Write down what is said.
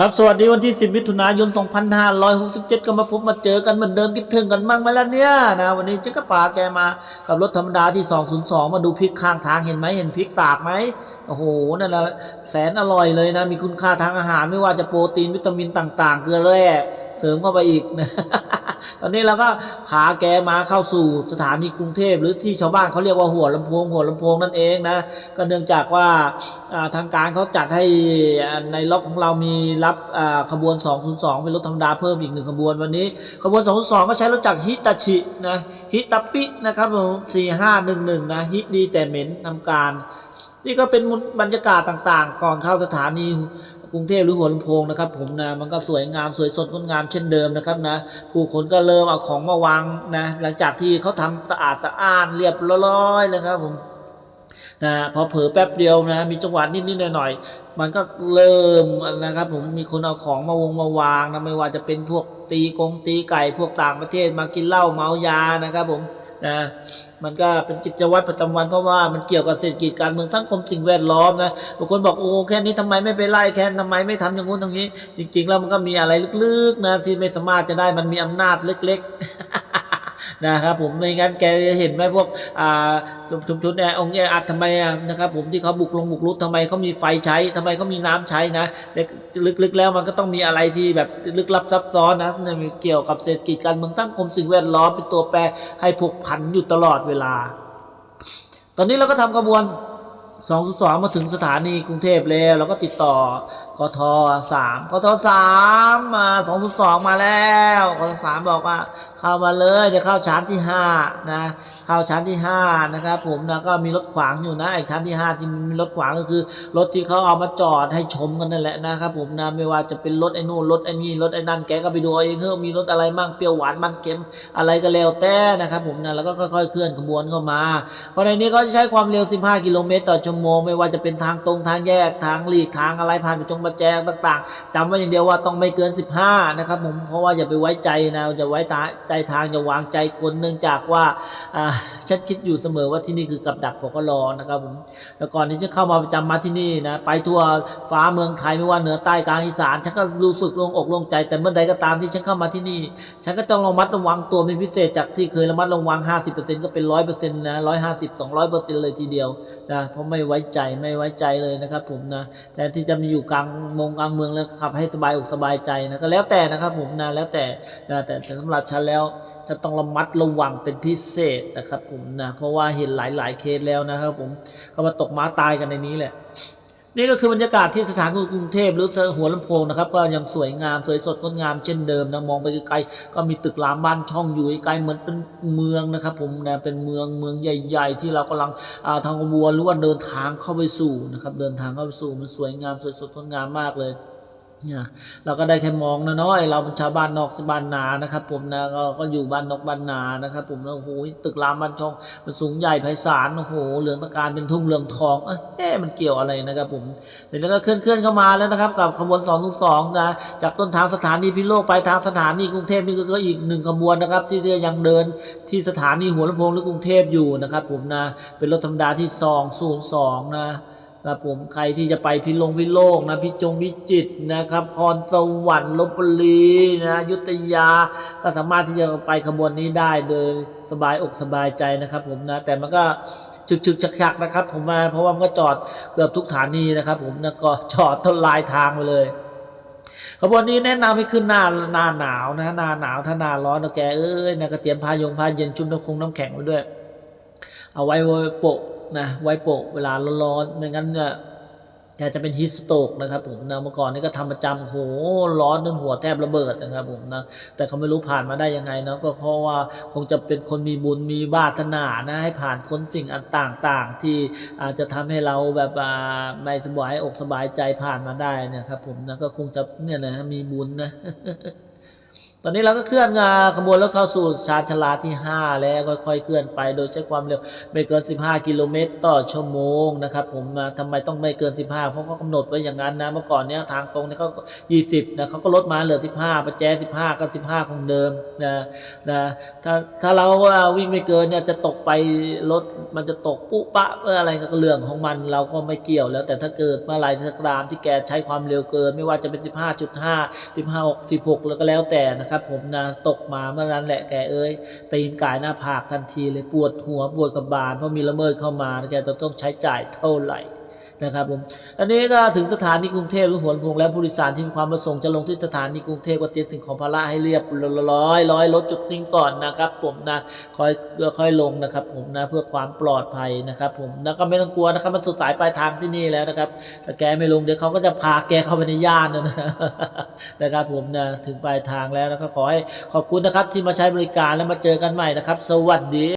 ครับสวัสดีวันที่ 10 มิถุนายน 2567 ก็มาพบมาเจอกันเหมือนเดิมคิดถึงกันบ้างไหมล่ะเนี่ยนะวันนี้เจ๊ก็พาแกมากับรถธรรมดาที่ 202 มาดูพริกข้างทางเห็นไหมเห็นพริกตากไหมโอ้โหนั่นแหละแสนอร่อยเลยนะ มีคุณค่าทางอาหารไม่ว่าจะโปรตีนวิตามินต่าง ๆ เกลือแร่เสริมเข้าไปอีกนะ ตอนนี้เราก็พาแกมาเข้าสู่สถานีกรุงเทพหรือที่ชาวบ้านเขาเรียกว่าหัวลำโพงหัวลำโพงนั่นเองนะก็เนื่องจากว่าทางการเขาจัดให้ในล็อกของเรามีรับขบวน 202 เป็นรถธรรมดาเพิ่มอีกหนึ่งขบวนวันนี้ ขบวน 202 ก็ใช้รถจากฮิตาชินะฮิตาปินะครับผม4511 นะฮิตดีแต่เหม็นทำการ นี่ก็เป็นบรรยากาศต่างๆ ก่อนเข้าสถานีกรุงเทพหรือหัวลำโพงนะครับ ผมนะมันก็สวยงามสวยสดงดงามเช่นเดิมนะครับนะผู้คนก็เริ่มเอาของมาวางนะหลังจากที่เขาทำสะอาดสะอ้านเรียบร้อยนะครับผมนะพอเผลอแป๊บเดียวนะมีจังหวะนิดๆหน่อยๆมันก็เริ่มนะครับ ผมมีคนเอาของมาวงมาวางนะไม่ว่าจะเป็นพวกตีกงตีไก่พวกต่างประเทศมากินเหล้าเมายานะครับผม นะมันก็เป็นกิจวัตรประจำวันเพราะว่ามันเกี่ยวกับเศรษฐกิจการเมืองสังคมสิ่งแวดล้อมนะบางคนบอกโอ้แค่นี้ทำไมไม่ไปไล่แค่ทำไมไม่ทำอย่างงู้นอย่างนี้ จริง ๆ แล้วมันก็มีอะไรลึกๆนะที่ไม่สามารถจะได้มันมีอำนาจเล็ก ๆ นะครับผมไม่งั้นแกจะเห็นไหมพวกอ่าชุมชนแอองค์แออัดทำไมอะนะครับผมที่เขาบุกลงบุกรุกทำไมเขามีไฟใช้ทำไมเขามีน้ำใช้นะลึกๆแล้วมันก็ต้องมีอะไรที่แบบลึกลับซับซ้อนนะเกี่ยวกับเศรษฐกิจการเมืองสังคมสิ่งแวดล้อมเป็นตัวแปรให้ผูกพันอยู่ตลอดเวลา ตอนนี้เราก็ทำกระบวน 202 มาถึงสถานีกรุงเทพแล้วเราก็ติดต่อกท3กท3มา202 มาแล้วกท3บอกว่าเข้ามาเลยเดี๋ยวเข้าชั้นที่5นะเข้าชั้นที่ 5 นะครับผมนะก็มีรถขวางอยู่นะไอ้ชั้นที่ 5 ที่มีรถขวางก็คือ รถที่เขาเอามาจอดให้ชมกันนั่นแหละนะครับผมนะไม่ว่าจะเป็นรถไอ้นู่นรถไอ้นี่รถไอ้นั่นแกก็ไปดูเอาเองเฮ้ยมีรถอะไรมั่งเปรี้ยวหวานมันเค็มอะไรก็แล้วแต่นะครับผมนะแล้วก็ค่อยๆเคลื่อนขบวนเข้ามาเพราะในนี้เขาจะใช้ความเร็ว 15 กิโลเมตรต่อชั่วโมงโมไม่ว่าจะเป็นทางตรงทางแยกทางหลีกทางอะไรผ่านไปจงประแจงต่างๆจำไว้อย่างเดียวว่าต้องไม่เกิน 15 นะครับผมเพราะว่าอย่าไปไว้ใจนะอย่าไว้ใจทางอย่าวางใจคนเนื่องจากว่าอ่าฉันคิดอยู่เสมอว่าที่นี่คือกับดักพกรอนะครับผมแล้วก่อนที่จะเข้ามาประจำมาที่นี่นะไปทั่วฟ้าเมืองไทยไม่ว่าเหนือใต้กลางอีสานฉันก็รู้สึกโล่งอกโล่งใจแต่เมื่อใดก็ตามที่ฉันเข้ามาที่นี่ ฉันก็ต้องระมัดระวังตัวเป็นพิเศษจากที่เคยระมัดระวัง 50%ก็เป็น 100%นะ150 200%เลยทีเดียวนะเพราะไม่ไว้ใจไม่ไว้ใจเลยนะครับ ผมนะแต่ที่จะมีอยู่กลางมงกลางเมืองแล้วขับให้สบายอกสบายใจนะก็แล้วแต่นะครับ ผมนะแล้วแต่นะแต่แต่สำหรับฉันแล้วฉันต้องระมัดระวังเป็นพิเศษนะครับ ผมนะเพราะว่าเห็นหลายๆเคสแล้วนะครับ ผมก็มาตกม้าตายกันในนี้แหละ นี่ก็คือบรรยากาศที่สถานกรุงเทพหรือหัวลำโพงนะครับก็ยังสวยงามสวยสดงดงามเช่นเดิมนะมองไปไกลๆก็มีตึกรามบ้านช่องอยู่ไกลเหมือนเป็นเมืองนะครับ ผมนะเป็นเมืองเมืองใหญ่ ๆ ที่เรากำลังทางขบวนหรือว่าเดินทางเข้าไปสู่นะครับเดินทางเข้าไปสู่มันสวยงามสวยสดงดงามมากเลย เนี่ยเราก็ได้แค่มองนะเนาะไอเราเป็นชาวบ้านนอกบ้านนานะครับ ผมนะเราก็อยู่บ้านนอกบ้านนานะครับ ผมโอ้โหตึกรามบ้านช่องมันสูงใหญ่ไพศาลโอ้โหเหลืองตะการเป็นทุ่งเหลืองทองเอ๊ะมันเกี่ยวอะไรนะครับ ผมเดี๋ยวก็เคลื่อนเคลื่อนเข้ามาแล้วนะครับ กับขบวน2องสองนะจากต้นทางสถานีพิโลกไปทางสถานีกรุงเทพนี่ก็อีกหนึ่งขบวนนะครับ ที่ยังเดินที่สถานีหัวลำโพงหรือกรุงเทพอยู่นะครับ ผมนะเป็นรถธรรมดาที่202นะ ครับผมใครที่จะไปพิลงพิโลกนะพิจงพิจิตนะครับคอนสวรรค์ลบบุรีนะยุทธยาก็สามารถที่จะไปขบวนนี้ได้โดยสบายอกสบายใจนะครับ ผมนะแต่มันก็ฉึกฉึกฉักฉักนะครับ ผมมาเพราะว่ามันก็จอดเกือบทุกฐานีนะครับ ผมนะก็จอดทลายทางไปเลยขบวนนี้แนะนำให้ขึ้นหน้าหน้าหนาวนะหน้าหนาวถ้าหน้าร้อนนะแกเอ้ยนะก็เตรียมผ้ายงผ้าเย็นชุบน้ำคงน้ำแข็งไว้ด้วย เอาไว้โปะ นะไว้โปะเวลาร้อนๆไม่งั้นเนี่ยแกจะเป็นฮิสโตกนะครับผมนะเมื่อก่อนนี่ก็ทำประจำโหร้อนจนหัวแทบระเบิดนะครับผมนะแต่เขาไม่รู้ผ่านมาได้ยังไงเนาะก็เพราะว่าคงจะเป็นคนมีบุญมีบาสนานะให้ผ่านพ้นสิ่งอันต่างๆ ที่อาจจะทำให้เราแบบอ่าไม่สบายอกสบายใจผ่านมาได้นะครับผมนะก็คงจะเนี่ยนะมีบุญนะ ตอนนี้เราก็เคลื่อนงาขบวนแล้วเข้าสู่ชานชลาที่ 5 แล้วค่อยๆเคลื่อนไป โดยใช้ความเร็วไม่เกิน 15 กิโลเมตรต่อชั่วโมงนะครับ ผมนะทำไมต้องไม่เกิน 15 เพราะเขากำหนดไว้อย่างนั้นนะเมื่อก่อนเนี้ยทางตรงเนี่ยเขา20นะเขาก็ลดมาเหลือ 15ประแจ15 ก็ 15 ของเดิมนะนะถ้าถ้าเราว่าวิ่งไม่เกินเนี่ยจะตกไปรถมันจะตกปุ๊ปะเอออะไรก็เรื่องของมันเราก็ไม่เกี่ยวแล้ว แต่ถ้าเกิดเมื่อไร่ก็ตามที่แกใช้ความเร็วเกิน ไม่ว่าจะเป็น 15.5 15 6 16 แล้วก็แล้วแต่นะครับผมนะตกมาเมื่อนั้นแหละแกเอ้ยตีนกายหน้าผากทันทีเลยปวดหัวปวดกระบาลเพราะมีละเมิดเข้ามาแกจะต้องใช้จ่ายเท่าไหร่ นะครับผมตอนนี้ก็ถึงสถานีกรุงเทพหรือหัวลำโพงแล้วผู้โดยสารที่มีความประสงค์จะลงที่สถานีกรุงเทพก็เตรียมสิ่งของภาระให้เรียบร้อยร้อยรถจุดนิ่งก่อนนะครับผมนะค่อยค่อยลงนะครับผมนะเพื่อความปลอดภัยนะครับผมแล้วก็ไม่ต้องกลัวนะครับมันสุดสายปลายทางที่นี่แล้วนะครับถ้าแกไม่ลงเดี๋ยวเขาก็จะพาแกเข้าไปในย่านนะนะครับผมนะถึงปลายทางแล้วนะครับขอให้ขอบคุณนะครับที่มาใช้บริการแล้วมาเจอกันใหม่นะครับ สวัสดี